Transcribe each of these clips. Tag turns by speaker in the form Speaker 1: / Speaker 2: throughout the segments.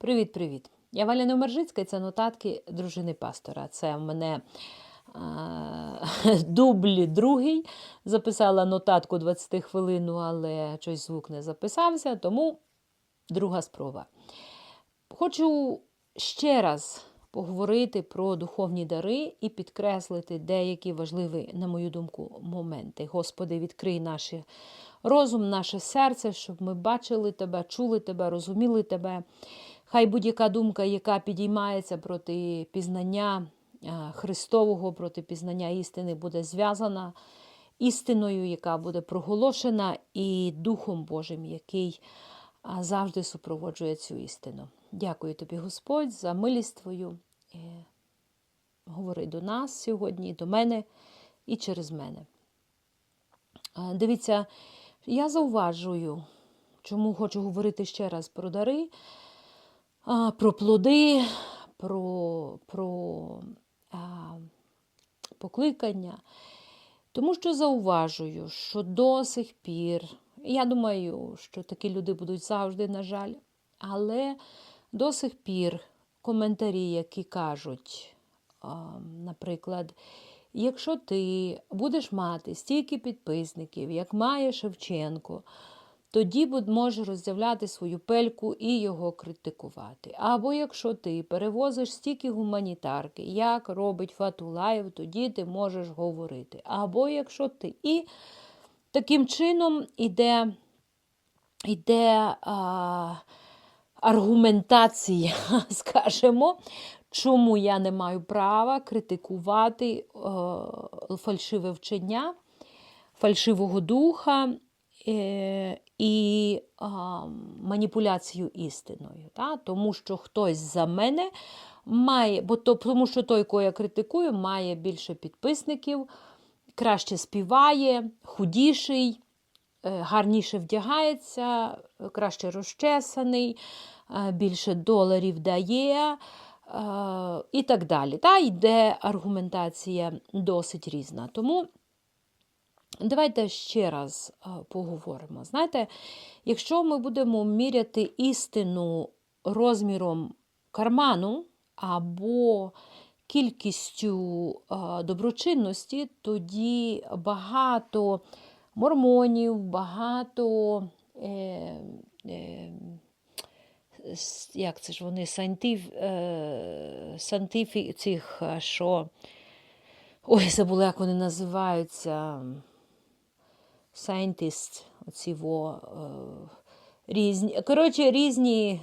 Speaker 1: Привіт-привіт! Я Валя Номержицька це нотатки дружини пастора. Це в мене а, дубль другий. Записала нотатку 20 хвилин, але щось звук не записався, тому друга спроба. Хочу ще раз поговорити про духовні дари і підкреслити деякі важливі, на мою думку, моменти. Господи, відкрий наш розум, наше серце, щоб ми бачили тебе, чули тебе, розуміли тебе. Хай будь-яка думка, яка підіймається проти пізнання Христового, проти пізнання істини, буде зв'язана істиною, яка буде проголошена, і Духом Божим, який завжди супроводжує цю істину. Дякую тобі, Господь, за милість Твою. Е, Говори до нас сьогодні, до мене і через мене. Дивіться, я зауважую, чому хочу говорити ще раз про дари, а, про плоди, про, про а, покликання. Тому що зауважую, що до сих пір, я думаю, що такі люди будуть завжди, на жаль, але до сих пір коментарі, які кажуть, а, наприклад, якщо ти будеш мати стільки підписників, як має Шевченко, тоді можеш роздявляти свою пельку і його критикувати. Або якщо ти перевозиш стільки гуманітарки, як робить Фатулаєв, тоді ти можеш говорити. Або якщо ти. І таким чином іде, іде а, аргументація, скажімо, чому я не маю права критикувати е, фальшиве вчення, фальшивого духа е, і а, маніпуляцію істиною. Та? Тому що хтось за мене має, бо то, тому що той, кого я критикую, має більше підписників, краще співає, худіший, е, гарніше вдягається, краще розчесаний, е, більше доларів дає. е, І так далі. Та йде аргументація досить різна. Тому Давайте ще раз поговоримо. Знаєте, якщо ми будемо міряти істину розміром карману або кількістю доброчинності, тоді багато мормонів, багато. Е, е, як це ж вони сантиф, е, сантифі цих, що. Ой, забула, як вони називаються. Scientist, оці во, е, різні. Коротше, різні,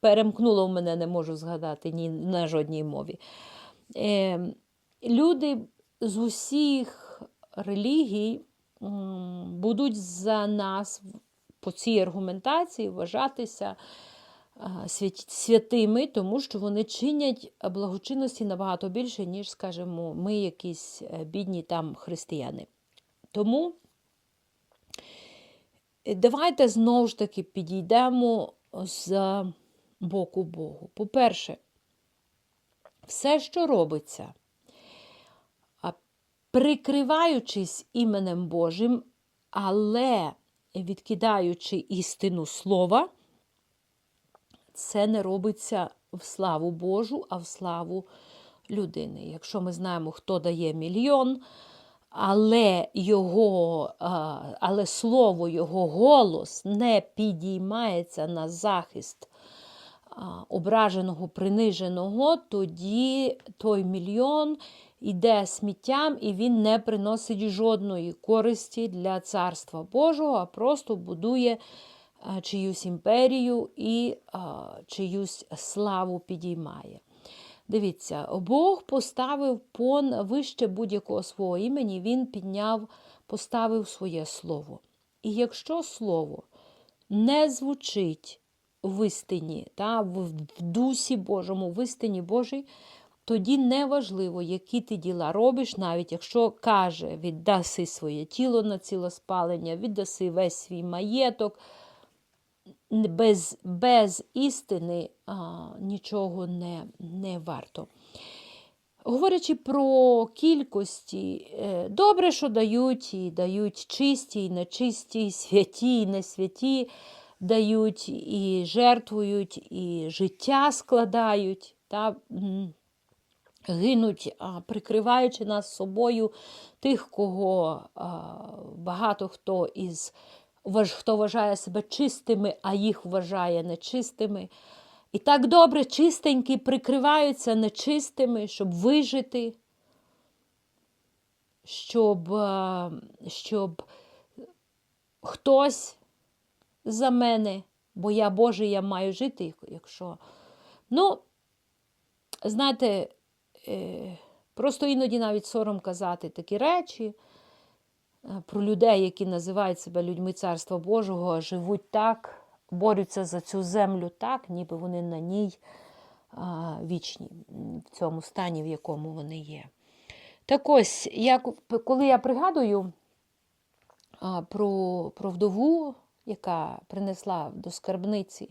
Speaker 1: перемкнуло в мене, не можу згадати ні на жодній мові. Е, люди з усіх релігій м, будуть за нас по цій аргументації вважатися а, святими, тому що вони чинять благочинності набагато більше, ніж, скажімо, ми якісь е, бідні там християни. Тому е, давайте знову ж таки підійдемо з боку Богу. По-перше, все, що робиться, прикриваючись іменем Божим, але відкидаючи істину слова, це не робиться в славу Божу, а в славу людини. Якщо ми знаємо, хто дає мільйон, але його, але слово, його голос не підіймається на захист ображеного, приниженого, тоді той мільйон іде сміттям і він не приносить жодної користі для царства Божого, а просто будує чиюсь імперію і чиюсь славу підіймає. Дивіться, Бог поставив пон вище будь-якого свого імені, Він підняв, поставив своє слово. І якщо слово не звучить в істині, та, в, дусі Божому, в істині Божій, тоді неважливо, які ти діла робиш, навіть якщо каже, віддаси своє тіло на цілоспалення, віддаси весь свій маєток, без, без істини а, нічого не, не варто. Говорячи про кількості, е, добре, що дають, і дають чисті, і нечисті, і святі, і не святі. дають, і жертвують, і життя складають, та, гинуть, прикриваючи нас собою тих, кого багато хто із хто вважає себе чистими, а їх вважає нечистими. І так добре чистенькі прикриваються нечистими, щоб вижити, щоб, е, щоб хтось за мене, бо я Божий, я маю жити, якщо. Ну, знаєте, е, просто іноді навіть сором казати такі речі про людей, які називають себе людьми Царства Божого, живуть так, борються за цю землю так, ніби вони на ній вічні, в цьому стані, в якому вони є. Так ось, як, коли я пригадую про, про вдову, яка принесла до скарбниці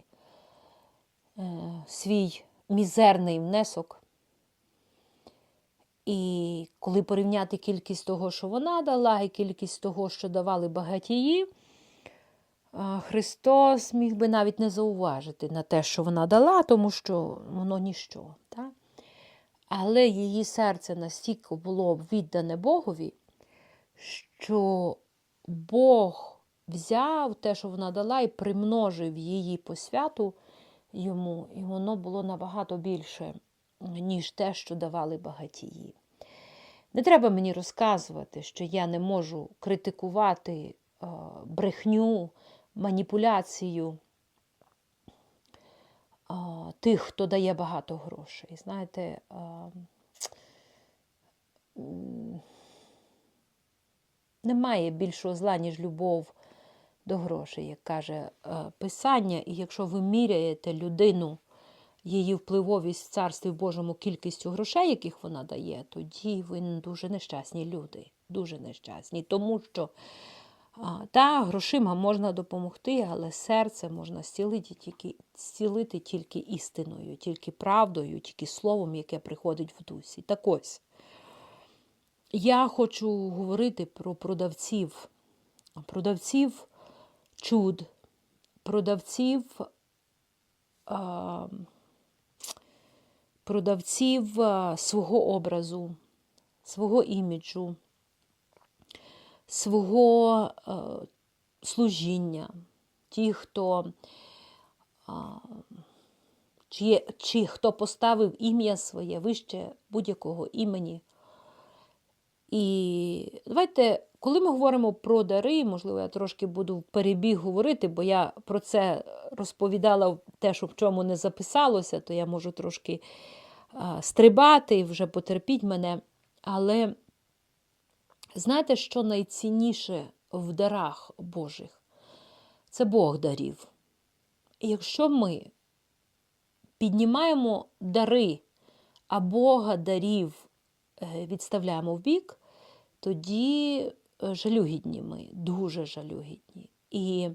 Speaker 1: е, свій мізерний внесок, і коли порівняти кількість того, що вона дала, і кількість того, що давали багатії, Христос міг би навіть не зауважити на те, що вона дала, тому що воно ніщо. Так? Але її серце настільки було віддане Богові, що Бог взяв те, що вона дала, і примножив її посвяту йому, і воно було набагато більше, ніж те, що давали багатії. Не треба мені розказувати, що я не можу критикувати е, брехню, маніпуляцію е, тих, хто дає багато грошей. Знаєте, е, немає більшого зла, ніж любов до грошей, як каже Писання. І якщо ви міряєте людину, її впливовість в царстві Божому кількістю грошей, яких вона дає, тоді ви дуже нещасні люди. Дуже нещасні. Тому що та, грошима можна допомогти, але серце можна зцілити тільки, зцілити тільки істиною, тільки правдою, тільки словом, яке приходить в дусі. Так ось. Я хочу говорити про продавців, продавців чуд, продавців, а, продавців свого образу, свого іміджу, свого служіння, ті, хто, чи, чи хто поставив ім'я своє вище будь-якого імені. І давайте, коли ми говоримо про дари, можливо, я трошки буду в перебіг говорити, бо я про це розповідала те, що в чому не записалося, то я можу трошки а, стрибати, вже потерпіть мене. Але знаєте, що найцінніше в дарах Божих? Це Бог дарів. Якщо ми піднімаємо дари, а Бога дарів е, відставляємо в бік, тоді жалюгідні ми, дуже жалюгідні. І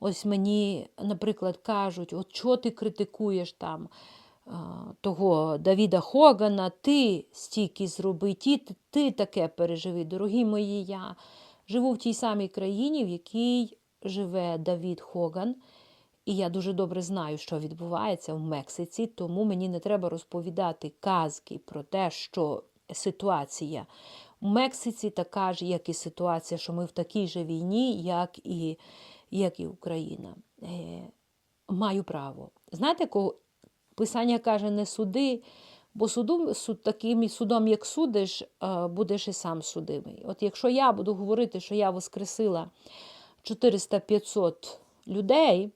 Speaker 1: ось мені, наприклад, кажуть, от чого ти критикуєш там того Давіда Хогана, ти стільки зроби, ти, ти таке переживи. Дорогі мої, я живу в тій самій країні, в якій живе Давід Хоган. І я дуже добре знаю, що відбувається в Мексиці, тому мені не треба розповідати казки про те, що ситуація в Мексиці така ж, як і ситуація, що ми в такій же війні, як і, як і Україна. Е, маю право. Знаєте, кого Писання каже, не суди, бо суду, суд, таким судом, як судиш, е, будеш і сам судимий. От якщо я буду говорити, що я воскресила 400-500 людей,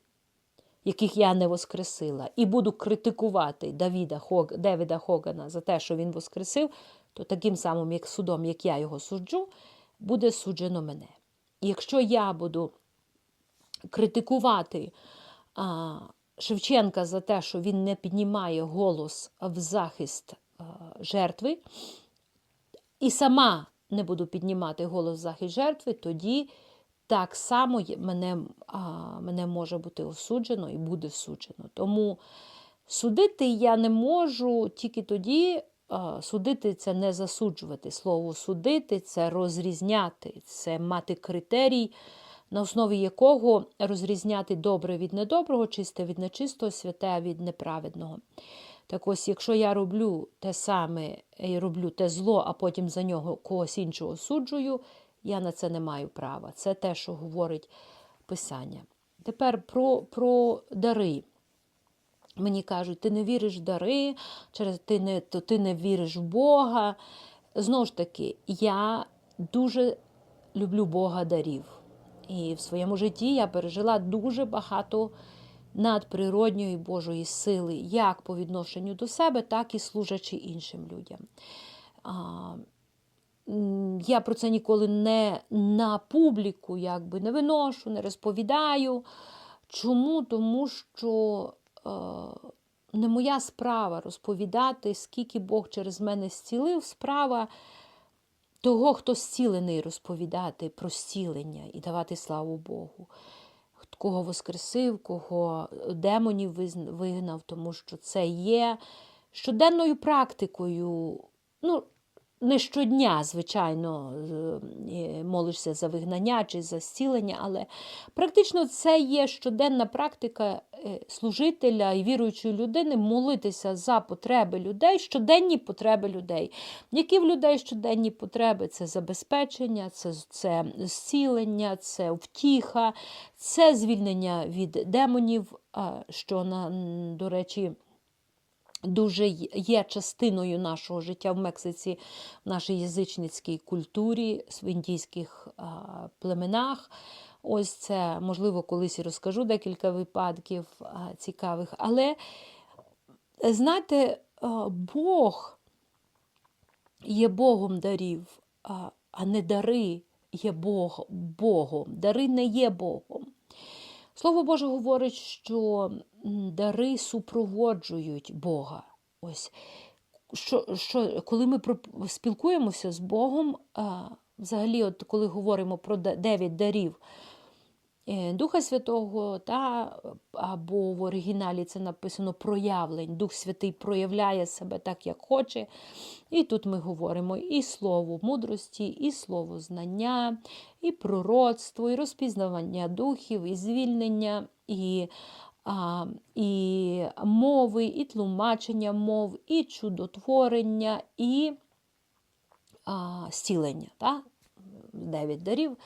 Speaker 1: яких я не воскресила, і буду критикувати Давіда, Хог, Девіда Хогана за те, що він воскресив, то таким самим як судом, як я його суджу, буде суджено мене. Якщо я буду критикувати а, Шевченка за те, що він не піднімає голос в захист а, жертви, і сама не буду піднімати голос в захист жертви, тоді так само мене, а, мене може бути осуджено і буде суджено. Тому судити я не можу тільки тоді, судити це не засуджувати. Слово судити це розрізняти, це мати критерій на основі якого розрізняти добре від недоброго, чисте від нечистого, святе від неправедного. Так ось, якщо я роблю те саме і роблю те зло, а потім за нього когось іншого суджую, я на це не маю права. Це те, що говорить Писання. Тепер про, про дари. Мені кажуть, ти не віриш в дари, через ти не, то ти не віриш в Бога. Знову ж таки, я дуже люблю Бога дарів. І в своєму житті я пережила дуже багато надприродньої Божої сили, як по відношенню до себе, так і служачи іншим людям. Я про це ніколи не на публіку якби не виношу, не розповідаю. Чому? Тому що не моя справа розповідати, скільки Бог через мене зцілив, справа того, хто зцілений, розповідати про зцілення і давати славу Богу. Кого воскресив, кого демонів вигнав, тому що це є щоденною практикою. Ну, не щодня, звичайно, е, молишся за вигнання чи за зцілення, але практично це є щоденна практика е, служителя і віруючої людини молитися за потреби людей, щоденні потреби людей. Які в людей щоденні потреби? Це забезпечення, це, це зцілення, це втіха, це звільнення від демонів, що, на, до речі, дуже є частиною нашого життя в Мексиці, в нашій язичницькій культурі, в індійських племенах. Ось це, можливо, колись і розкажу декілька випадків цікавих. Але, знаєте, Бог є Богом дарів, а не дари є Бог, Богом. Дари не є Богом. Слово Боже говорить, що дари супроводжують Бога. Ось що, що, коли ми спілкуємося з Богом, взагалі, от коли говоримо про дев'ять дарів Духа Святого, та, або в оригіналі це написано проявлень. Дух Святий проявляє себе так, як хоче. І тут ми говоримо і слово мудрості, і слово знання, і пророцтво, і розпізнавання духів, і звільнення, і, а, і мови, і тлумачення мов, і чудотворення, і а, зцілення. Дев'ять дарів,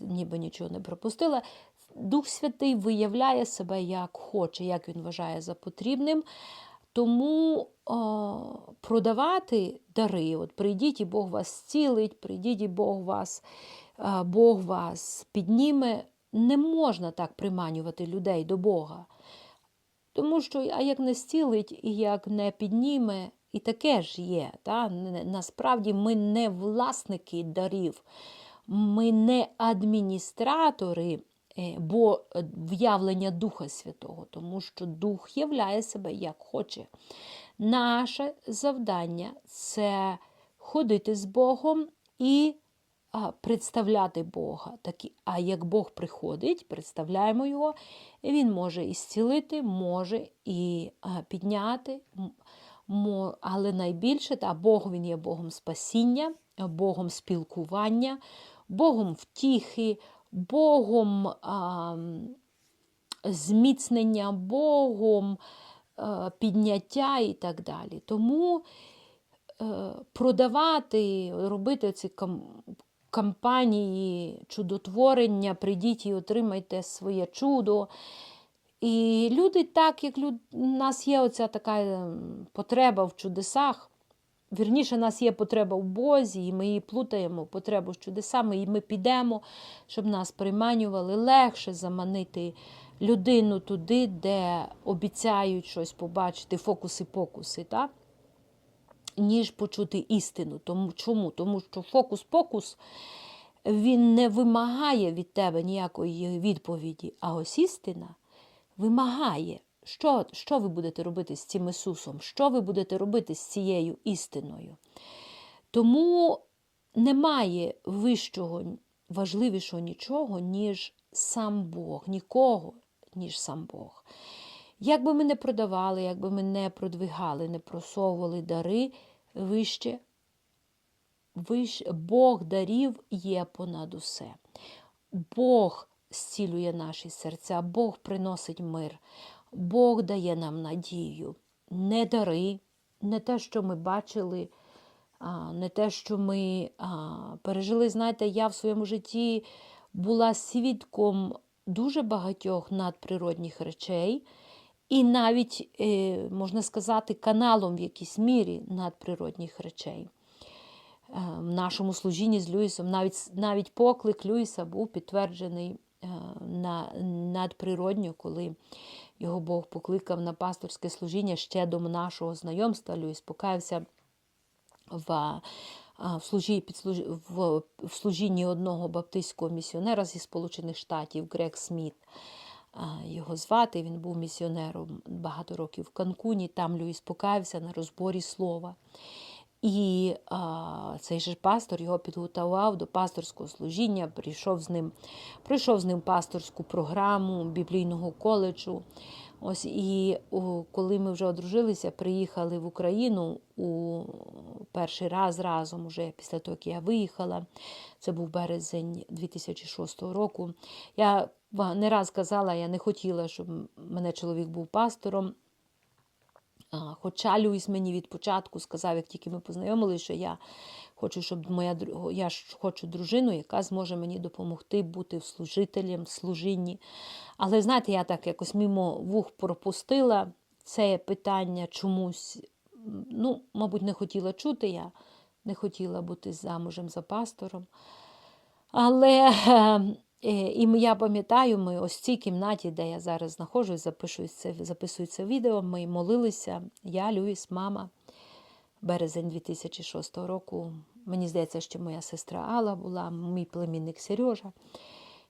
Speaker 1: ніби нічого не пропустила. Дух Святий виявляє себе як хоче, як він вважає за потрібним. Тому о, продавати дари, от прийдіть і Бог вас зцілить, прийдіть і Бог вас, Бог вас підніме. Не можна так приманювати людей до Бога. Тому що, а як не зцілить і як не підніме, і таке ж є. Та? Насправді ми не власники дарів, ми не адміністратори е, бо е, в'явлення Духа Святого, тому що Дух являє себе як хоче. Наше завдання це ходити з Богом і представляти Бога. А як Бог приходить, представляємо Його, Він може і зцілити, може і підняти. Але найбільше та Бог він є Богом спасіння, Богом спілкування, Богом втіхи, Богом а, зміцнення, Богом е, підняття і так далі. Тому е, продавати, робити ці кампанії чудотворення, прийдіть і отримайте своє чудо. І люди, так як люд... у нас є оця така потреба в чудесах. Вірніше, у нас є потреба в Бозі, і ми її плутаємо, потребу з чудесами, і ми підемо, щоб нас приманювали легше заманити людину туди, де обіцяють щось побачити, фокуси-покуси, так? ніж почути істину. Тому, чому? Тому що фокус-покус він не вимагає від тебе ніякої відповіді, а ось істина вимагає. Що, що ви будете робити з цим Ісусом? Що ви будете робити з цією істиною? Тому немає вищого, важливішого нічого, ніж сам Бог, нікого, ніж сам Бог. Як би ми не продавали, як би ми не продвигали, не просовували дари вище, вище Бог дарів є понад усе. Бог зцілює наші серця, Бог приносить мир, Бог дає нам надію, не дари, не те, що ми бачили, не те, що ми пережили. Знаєте, я в своєму житті була свідком дуже багатьох надприродних речей, і навіть, е, можна сказати, каналом в якійсь мірі надприродних речей. Е, В нашому служінні з Люїсом навіть, навіть поклик Люїса був підтверджений е, на, надприродньо, коли його Бог покликав на пасторське служіння ще до нашого знайомства. Люїс покаявся в, в, служі, в, в служінні одного баптистського місіонера зі Сполучених Штатів Грег Сміт. Його звати, він був місіонером багато років в Канкуні. Там Люїс покаявся на розборі слова. І а, цей же пастор його підготував до пасторського служіння, прийшов з ним, пройшов з ним пасторську програму біблійного коледжу. Ось і о, коли ми вже одружилися, приїхали в Україну у перший раз разом, уже після того, як я виїхала. Це був березень 2006 року. Я не раз казала, я не хотіла, щоб мене чоловік був пастором. Хоча Люїс мені від початку сказав, як тільки ми познайомилися, що я хочу, щоб моя я хочу дружину, яка зможе мені допомогти бути служителем в служінні. Але знаєте, я так якось мимо вух пропустила це питання чомусь. Ну, мабуть, не хотіла чути я, не хотіла бути замужем за пастором. Але і я пам'ятаю, ми ось в цій кімнаті, де я зараз знаходжусь, записую це, записую це відео. Ми молилися. Я, Люїс, мама, березень 2006 року. Мені здається, що моя сестра Алла була, мій племінник Сережа.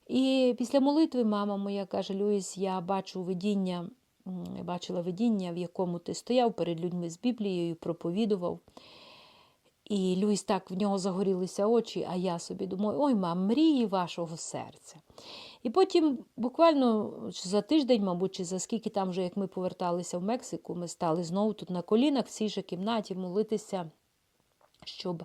Speaker 1: І після молитви мама моя каже: Люїс, я бачу видіння, бачила видіння, в якому ти стояв перед людьми з Біблією, проповідував. І Люїс так в нього загорілися очі, а я собі думаю, ой, мам, мрії вашого серця. І потім, буквально за тиждень, мабуть, чи за скільки там вже, як ми поверталися в Мексику, ми стали знову тут на колінах в цій же кімнаті молитися, щоб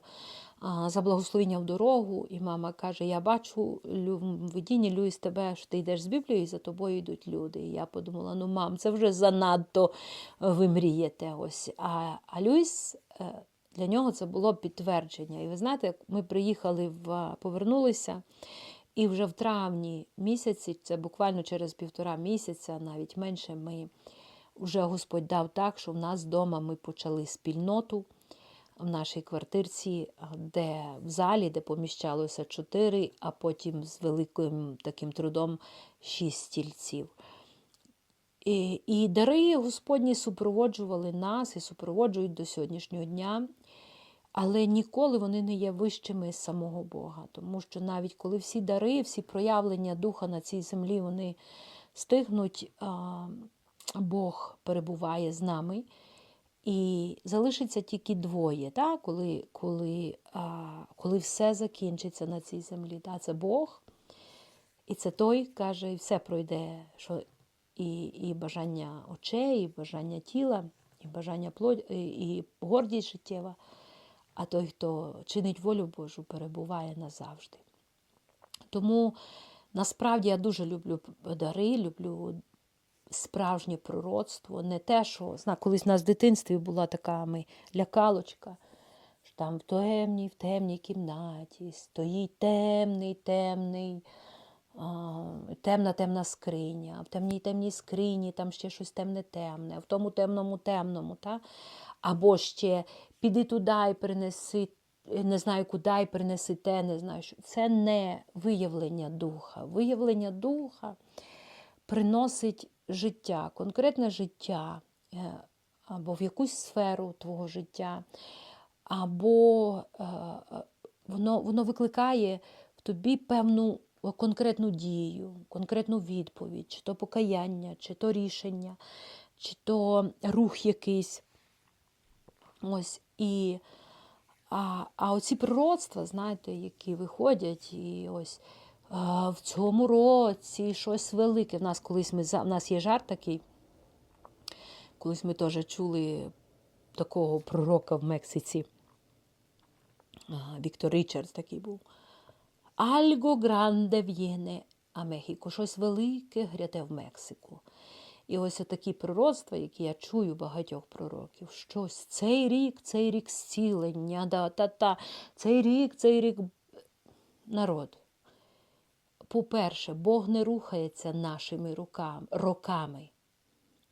Speaker 1: а, за благословення в дорогу. І мама каже: Я бачу в видінні, Люїс, тебе, що ти йдеш з Біблією, і за тобою йдуть люди. І я подумала: ну, мам, це вже занадто е, ви мрієте. Ось. А, а Люїс. Для нього це було підтвердження. І ви знаєте, ми приїхали в повернулися, і вже в травні місяці, це буквально через півтора місяця, навіть менше, ми вже Господь дав так, що в нас вдома ми почали спільноту в нашій квартирці, де в залі, де поміщалося чотири, а потім з великим таким трудом шість стільців. І, і дари Господні супроводжували нас і супроводжують до сьогоднішнього дня, але ніколи вони не є вищими самого Бога. Тому що навіть коли всі дари, всі проявлення Духа на цій землі, вони стигнуть, Бог перебуває з нами. І залишиться тільки двоє, та? коли, коли, а, коли все закінчиться на цій землі. Та? Це Бог, і це той каже, і все пройде, що і, і бажання очей, і бажання тіла, і бажання плоді, і, і гордість життєва. А той, хто чинить волю Божу, перебуває назавжди. Тому насправді я дуже люблю дари, люблю справжнє пророцтво, не те, що колись в нас в дитинстві була така ми лякалочка, що там в темній, в темній кімнаті стоїть темний, темний темна темна скриня, в темній темній скрині там ще щось темне темне, в тому темному темному. Та? Або ще піди туди і принеси, не знаю куди і принеси те, не знаю що. Це не виявлення духа. Виявлення духа приносить життя, конкретне життя, е, або в якусь сферу твого життя, або е, е, воно, воно викликає в тобі певну конкретну дію, конкретну відповідь, чи то покаяння, чи то рішення, чи то рух якийсь. Ось і а, а оці пророцтва, знаєте, які виходять, і ось а, в цьому році щось велике. В нас колись ми в нас є жарт такий. Колись ми теж чули такого пророка в Мексиці. Віктор Річардс такий був. Альго гранде в'єне а Мехіко, щось велике гряде в Мексику. І ось такі пророцтва, які я чую багатьох пророків, щось цей рік, цей рік зцілення, да, та, та, цей рік, цей рік народ. По-перше, Бог не рухається нашими руками, роками.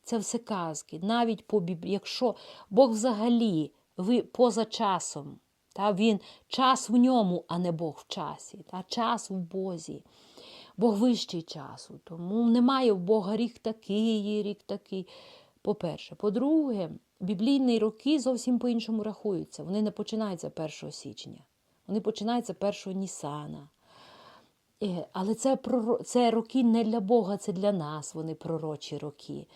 Speaker 1: Це все казки. Навіть по Біблії, якщо Бог взагалі ви поза часом, та, він час в ньому, а не Бог в часі, та, час в Бозі. Бог вищий часу, тому немає в Бога рік такий, рік такий. По-перше. По-друге, біблійні роки зовсім по-іншому рахуються. Вони не починаються 1 січня, вони починаються 1 Нісана. Е, Але це, це роки не для Бога, це для нас, вони пророчі роки.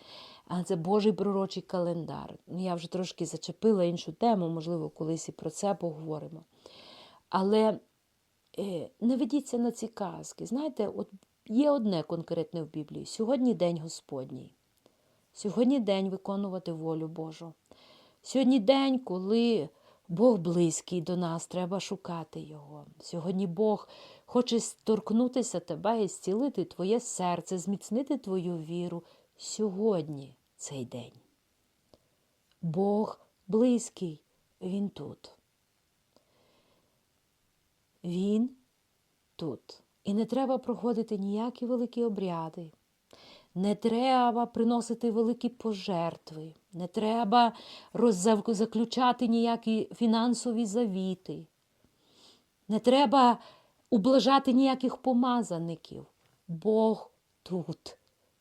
Speaker 1: А це Божий пророчий календар. Ну, Я вже трошки зачепила іншу тему, можливо, колись і про це поговоримо. Але не ведіться на ці казки. Знаєте, от є одне конкретне в Біблії. Сьогодні день Господній. Сьогодні день виконувати волю Божу. Сьогодні день, коли Бог близький до нас, треба шукати Його. Сьогодні Бог хоче торкнутися тебе і зцілити твоє серце, зміцнити твою віру. Сьогодні цей день. Бог близький, Він тут. Він тут. І не треба проходити ніякі великі обряди. Не треба приносити великі пожертви, не треба заключати ніякі фінансові завіти, не треба ублажати ніяких помазаників. Бог тут,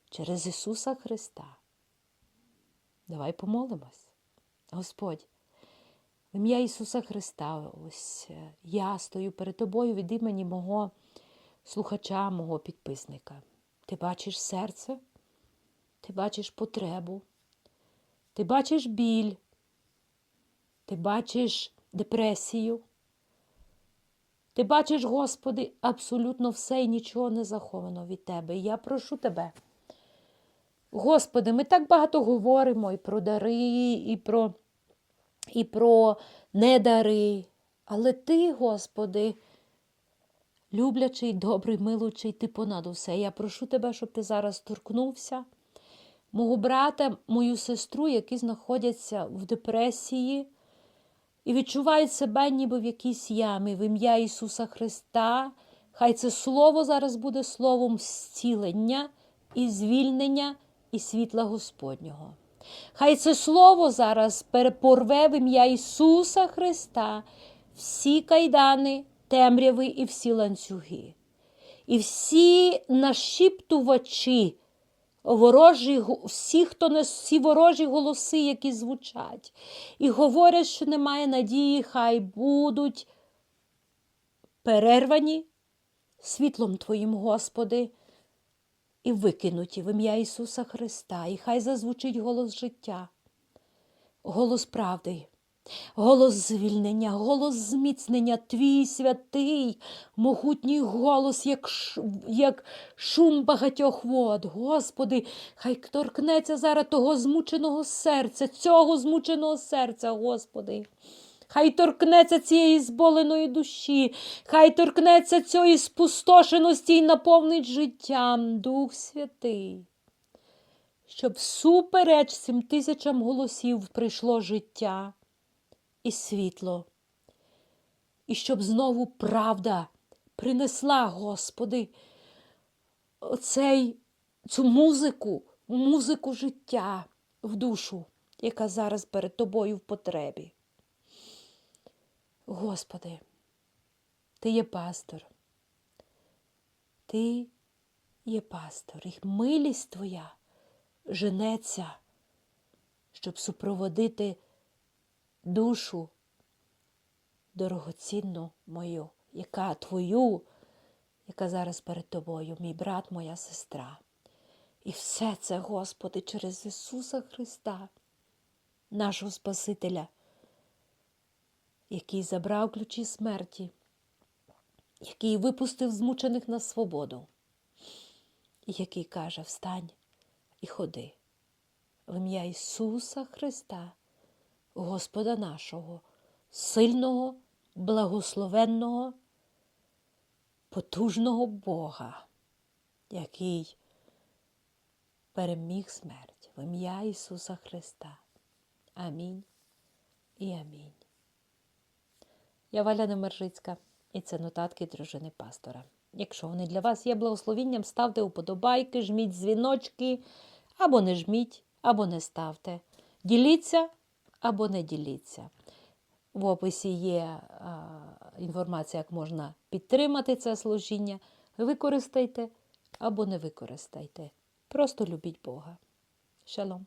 Speaker 1: через Ісуса Христа. Давай помолимось. Господь, в ім'я Ісуса Христа, ось е, я стою перед Тобою від імені мого слухача, мого підписника. Ти бачиш серце, ти бачиш потребу, ти бачиш біль, ти бачиш депресію. Ти бачиш, Господи, абсолютно все і нічого не заховано від Тебе. І я прошу Тебе. Господи, ми так багато говоримо і про дари, і про, і про недари. Але Ти, Господи, люблячий, добрий, милучий, ти понад усе. Я прошу тебе, щоб ти зараз торкнувся. Мого брата, мою сестру, які знаходяться в депресії і відчувають себе ніби в якійсь ямі в ім'я Ісуса Христа. Хай це слово зараз буде словом зцілення і звільнення і світла Господнього. Хай це слово зараз перепорве в ім'я Ісуса Христа всі кайдани, темряви і всі ланцюги. І всі нашіптувачі, ворожі, всі, хто всі ворожі голоси, які звучать, і говорять, що немає надії, хай будуть перервані світлом Твоїм, Господи, і викинуті в ім'я Ісуса Христа, і хай зазвучить голос життя, голос правди. Голос звільнення, голос зміцнення, твій святий, могутній голос, як, як шум багатьох вод. Господи, хай торкнеться зараз того змученого серця, цього змученого серця, Господи. Хай торкнеться цієї зболеної душі, хай торкнеться цієї спустошеності і наповнить життям Дух Святий. Щоб всупереч цим тисячам голосів прийшло життя і світло. І щоб знову правда принесла, Господи, оцей, цю музику, музику життя в душу, яка зараз перед тобою в потребі. Господи, Ти є пастор. Ти є пастор, і милість Твоя женеться, щоб супроводити душу дорогоцінну мою, яка твою, яка зараз перед тобою, мій брат, моя сестра. І все це, Господи, через Ісуса Христа, нашого Спасителя, який забрав ключі смерті, який випустив змучених на свободу, і який каже: Встань і ходи в ім'я Ісуса Христа. Господа нашого, сильного, благословенного, потужного Бога, який переміг смерть в ім'я Ісуса Христа. Амінь і амінь. Я Валя Немержицька, і це нотатки дружини пастора. Якщо вони для вас є благословінням, ставте уподобайки, жміть дзвіночки, або не жміть, або не ставте. Діліться або не діліться. В описі є а, інформація, як можна підтримати це служіння. Використайте або не використайте. Просто любіть Бога. Шалом.